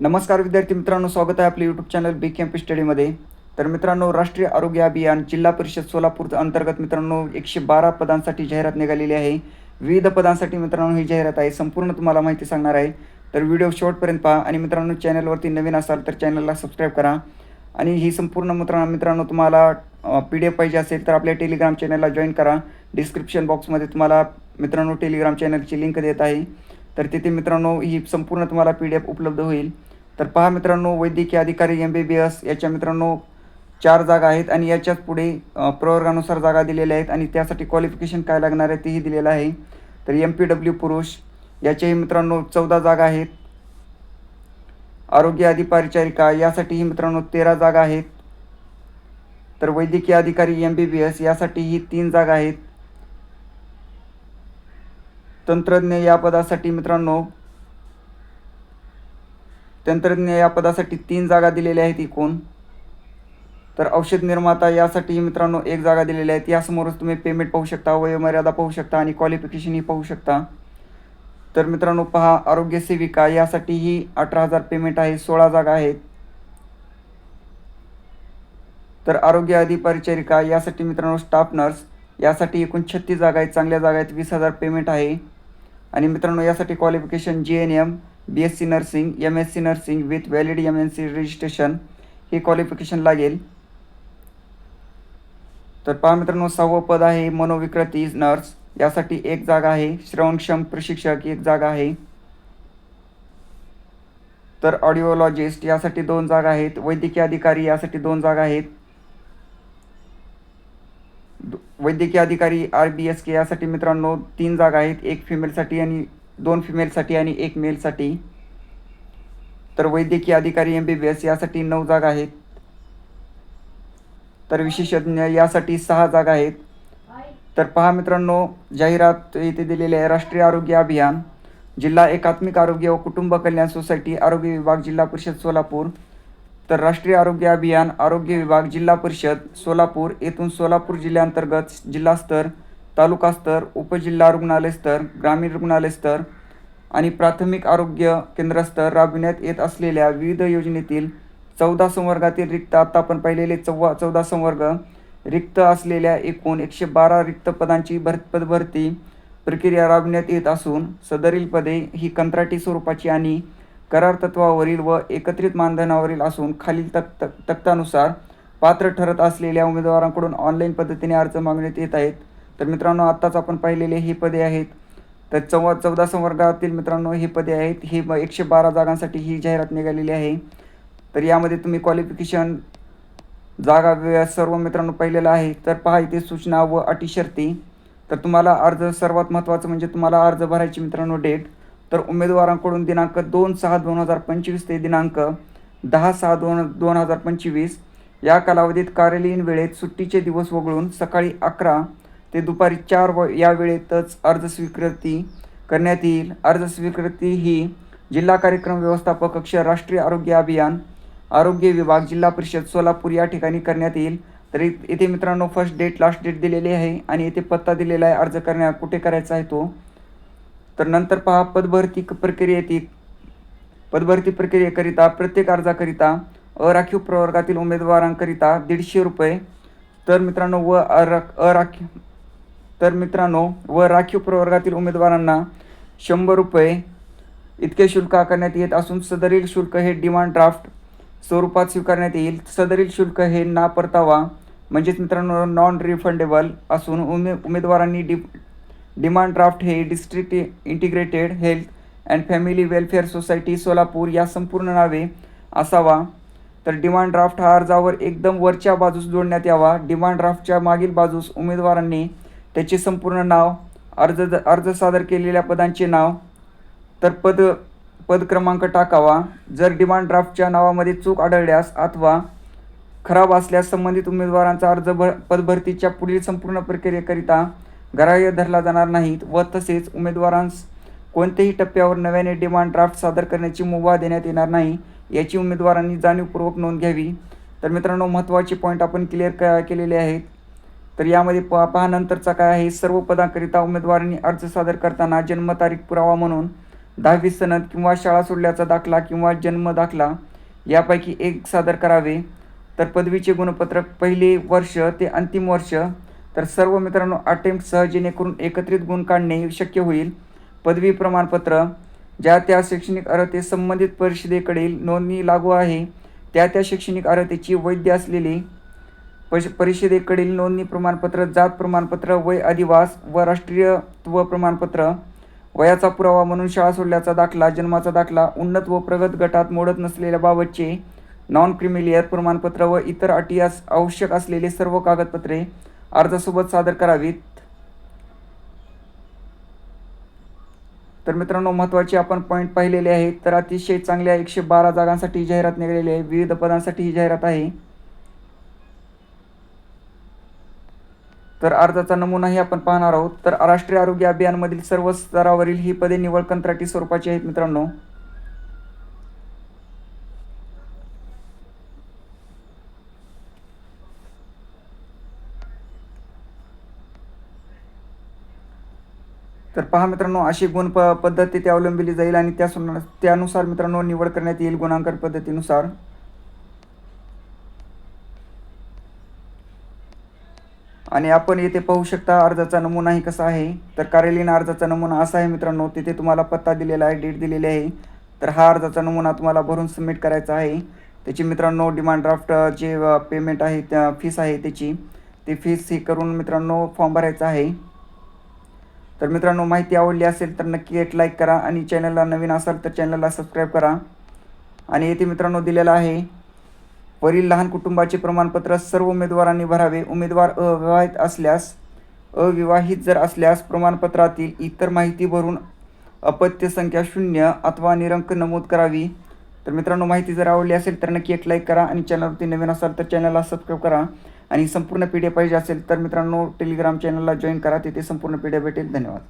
नमस्कार विद्यार्थी मित्रांनो स्वागत आहे आपले यूट्यूब चॅनल बी कॅम्प स्टडीमध्ये तर मित्रांनो राष्ट्रीय आरोग्य अभियान जिल्हा परिषद सोलापूर अंतर्गत मित्रांनो एकशे बारा पदांसाठी जाहिरात निघालेली आहे. विविध पदांसाठी मित्रांनो ही जाहिरात आहे. संपूर्ण तुम्हाला माहिती सांगणार आहे. तर व्हिडिओ शेवटपर्यंत पहा आणि मित्रांनो चॅनलवरती नवीन असाल तर चॅनलला सबस्क्राईब करा. आणि ही संपूर्ण मित्रांनो मित्रांनो तुम्हाला पी डी एफ पाहिजे असेल तर आपल्या टेलिग्राम चॅनलला जॉईन करा. डिस्क्रिप्शन बॉक्समध्ये तुम्हाला मित्रांनो टेलिग्राम चॅनलची लिंक देत आहे. तर तिथे मित्रांनो ही संपूर्ण तुम्हाला पी डी एफ उपलब्ध होईल. तर पहा मित्रांनो वैद्यकीय अधिकारी एम बी बी एस याच्या मित्रांनो चार जागा आहेत आणि याच्याच पुढे प्रवर्गानुसार जागा दिलेल्या आहेत आणि त्यासाठी क्वालिफिकेशन काय लागणार आहे तेही दिलेलं आहे. तर एम पी डब्ल्यू पुरुष याच्याही मित्रांनो चौदा जागा आहेत. आरोग्य अधिपरिचारिका यासाठीही मित्रांनो तेरा जागा आहेत. तर वैद्यकीय अधिकारी एम बी बी एस यासाठीही तीन जागा आहेत. तंत्रज्ञ या पदासाठी मित्रांनो तंत्रज्ञ या पदासाठी तीन जागा दिलेल्या आहेत एकूण. तर औषध निर्माता यासाठी मित्रांनो एक जागा दिलेल्या आहे यासमोरच तुम्ही पेमेंट पाहू शकता वयोमर्यादा पाहू शकता आणि क्वालिफिकेशनही पाहू शकता. तर मित्रांनो पहा आरोग्य सेविका यासाठीही अठरा हजार पेमेंट आहे सोळा जागा आहेत. तर आरोग्य अधिपरिचारिका यासाठी मित्रांनो स्टाफ नर्स यासाठी एकूण छत्तीस जागा आहेत चांगल्या जागा आहेत वीस हजार पेमेंट आहे. आणि मित्रांनो यासाठी qualification G N M B S C nursing M S C nursing with valid M N C registration हे क्वालिफिकेशन लागेल. तर पहा मित्रांनो सहावं पद आहे मनोविकृती नर्स यासाठी एक जागा आहे. श्रवणक्षम प्रशिक्षक एक जागा आहे. तर ऑडिओलॉजिस्ट यासाठी दोन जागा आहेत. वैद्यकीय अधिकारी यासाठी दोन जागा आहेत. वैद्यकीय अधिकारी आर बी एस के यासाठी मित्रांनो तीन जागा आहेत. एक फिमेलसाठी आणि दोन फिमेलसाठी आणि एक मेलसाठी तर वैद्यकीय अधिकारी एम बी बी एस यासाठी नऊ जागा आहेत. तर विशेषज्ञ यासाठी सहा जागा आहेत. तर पहा मित्रांनो जाहिरात येथे दिलेली आहे राष्ट्रीय आरोग्य अभियान. जिल्हा एकात्मिक आरोग्य व कुटुंब कल्याण सोसायटी आरोग्य विभाग जिल्हा परिषद सोलापूर. तर राष्ट्रीय आरोग्य अभियान आरोग्य विभाग जिल्हा परिषद सोलापूर. येथून सोलापूर जिल्ह्यांतर्गत जिल्हास्तर तालुकास्तर उपजिल्हा रुग्णालय स्तर ग्रामीण रुग्णालय स्तर आणि प्राथमिक आरोग्य केंद्रस्तर राबविण्यात येत असलेल्या विविध योजनेतील चौदा संवर्गातील रिक्त आत्ता आपण पाहिलेले चौवा चौदा संवर्ग रिक्त असलेल्या एकूण एकशे बारा रिक्त पदांची भर पदभरती प्रक्रिया राबविण्यात येत असून सदरील पदे ही कंत्राटी स्वरूपाची आणि करार तत्वावरील व एकत्रित मानधनावरील असून खालील तक्त तक्तानुसार पात्र ठरत असलेल्या उमेदवारांकडून ऑनलाईन पद्धतीने अर्ज मागण्यात येत आहेत. तर मित्रांनो आत्ताच आपण पाहिलेले ही पदे आहेत. तर चौ चौदा संवर्गातील मित्रांनो ही पदे आहेत. ही एकशे बारा जागांसाठी ही जाहिरात निघालेली आहे. तर यामध्ये तुम्ही क्वालिफिकेशन जागा वे- सर्व मित्रांनो पाहिलेलं आहे तर पहा इथे सूचना व अटी शर्ती. तर तुम्हाला अर्ज सर्वात महत्त्वाचं म्हणजे तुम्हाला अर्ज भरायची मित्रांनो डेट तर उमेदवारांकडून दिनांक दोन सहा दोन हजार पंचवीस ते दिनांक दहा सहा दोन दोन हजार पंचवीस या कालावधीत कार्यालयीन वेळेत सुट्टीचे दिवस वगळून सकाळी अकरा ते दुपारी चार व या वेळेतच अर्ज स्वीकृती करण्यात येईल. अर्ज स्वीकृती ही जिल्हा कार्यक्रम व्यवस्थापक कक्ष राष्ट्रीय आरोग्य अभियान आरोग्य विभाग जिल्हा परिषद सोलापूर या ठिकाणी करण्यात येईल. तर येथे इथे मित्रांनो फर्स्ट डेट लास्ट डेट दिलेली आहे आणि इथे पत्ता दिलेला आहे अर्ज करण्या कुठे करायचा आहे तो? तर नंतर पहा पदभरती क- प्रक्रियेतील पदभरती प्रक्रियेकरिता प्रत्येक अर्जाकरिता अराखीव प्रवर्गातील उमेदवारांकरिता दीडशे रुपये. तर मित्रांनो व अरा अराखीव तर मित्रांनो व राखीव प्रवर्गातील उमेदवारांना शंभर रुपये. इतके शुल्क आकारण्यात येत असून सदरील शुल्क हे डिमांड ड्राफ्ट स्वरूपात स्वीकारण्यात येईल. सदरील शुल्क हे ना परतावा म्हणजेच मित्रांनो नॉन रिफंडेबल असून उमे उमेदवारांनी डि डिमांड ड्राफ्ट हे district integrated health and family welfare society Solapur या संपूर्ण नावे असावा. तर डिमांड ड्राफ्ट हा अर्जावर एकदम वरच्या बाजूस जोडण्यात यावा. डिमांड ड्राफ्टच्या मागील बाजूस उमेदवारांनी त्याचे संपूर्ण नाव अर्ज अर्ज सादर केलेल्या पदांचे नाव तर पद पद क्रमांक टाकावा. जर डिमांड ड्राफ्टच्या नावामध्ये चूक आढळल्यास अथवा खराब असल्यास संबंधित उमेदवारांचा अर्ज भर पदभरतीच्या पुढील संपूर्ण प्रक्रियेकरिता ग्राह्य धरला जाणार नाहीत व तसेच उमेदवारांस कोणत्याही टप्प्यावर नव्याने डिमांड ड्राफ्ट सादर करण्याची मुभा देण्यात येणार नाही याची उमेदवारांनी जाणीवपूर्वक नोंद घ्यावी. तर मित्रांनो महत्त्वाचे पॉईंट आपण क्लिअर क केलेले आहेत. तर यामध्ये प पहा नंतरचा काय आहे? सर्व पदांकरिता उमेदवारांनी अर्ज सादर करताना जन्मतारीख पुरावा म्हणून दहावी सनद किंवा शाळा सोडल्याचा दाखला किंवा जन्म दाखला यापैकी एक सादर करावे. तर पदवीचे गुणपत्रक पहिले वर्ष ते अंतिम वर्ष तर सर्व मित्रांनो अटेम्प्टसह जेणेकरून एकत्रित गुण काढणे शक्य होईल. पदवी प्रमाणपत्र ज्या त्या शैक्षणिक अर्हते संबंधित परिषदेकडील नोंदणी लागू आहे त्या त्या शैक्षणिक अर्हतेची वैध असलेली पश परिषदेकडील नोंदणी प्रमाणपत्र जात प्रमाणपत्र वय अधिवास व राष्ट्रीयत्व प्रमाणपत्र वयाचा पुरावा म्हणून शाळा सोडल्याचा दाखला जन्माचा दाखला उन्नत व प्रगत गटात मोडत नसलेल्या बाबतचे नॉन क्रिमिलियर प्रमाणपत्र व इतर अटी आवश्यक असलेले सर्व कागदपत्रे अर्जासोबत सादर करावीत. तर मित्रांनो महत्त्वाचे आपण पॉईंट पाहिलेले आहेत तर अतिशय चांगल्या एकशे बारा जागांसाठी ही जाहिरात निघालेली आहे. विविध पदांसाठी ही जाहिरात आहे. तर अर्जाचा नमुनाही आपण पाहणार आहोत. तर राष्ट्रीय आरोग्य अभियानमधील सर्व स्तरावरील ही पदे निवड कंत्राटी स्वरूपाची आहेत मित्रांनो. तर पहा मित्रांनो अशी गुण प पद्धत तिथे अवलंबिली जाईल आणि त्या त्यानुसार मित्रांनो निवड करण्यात येईल गुणांकन पद्धतीनुसार. आणि आपण येथे पाहू शकता अर्जाचा नमुनाही कसा आहे. तर कार्यालयीन अर्जाचा नमुना असा आहे मित्रांनो तिथे तुम्हाला पत्ता दिलेला आहे डेट दिलेली आहे. तर हा अर्जाचा नमुना तुम्हाला भरून सबमिट करायचा आहे. त्याची मित्रांनो डिमांड ड्राफ्ट जे पेमेंट आहे त्या फीस आहे त्याची ती फीस ही करून मित्रांनो फॉर्म भरायचा आहे. तर मित्रांनो माहिती आवडली असेल तर नक्की एक लाईक करा आणि चॅनलला नवीन असाल तर चॅनलला सबस्क्राईब करा. आणि येथे मित्रांनो दिलेलं आहे वरील लहान कुटुंबाचे प्रमाणपत्र सर्व उमेदवारांनी भरावे. उमेदवार अविवाहित असल्यास अविवाहित जर असल्यास प्रमाणपत्रातील इतर माहिती भरून अपत्य संख्या शून्य अथवा निरंक नमूद करावी. तर मित्रांनो माहिती जर आवडली असेल तर नक्की एक लाईक करा आणि चॅनलवरती नवीन असाल तर चॅनलला सबस्क्राईब करा. आणि संपूर्ण पी डी एफ पाहिजे असेल तर मित्रांनो टेलिग्राम चॅनलला जॉईन करा. तिथे संपूर्ण पी डी एफ भेटेल. धन्यवाद.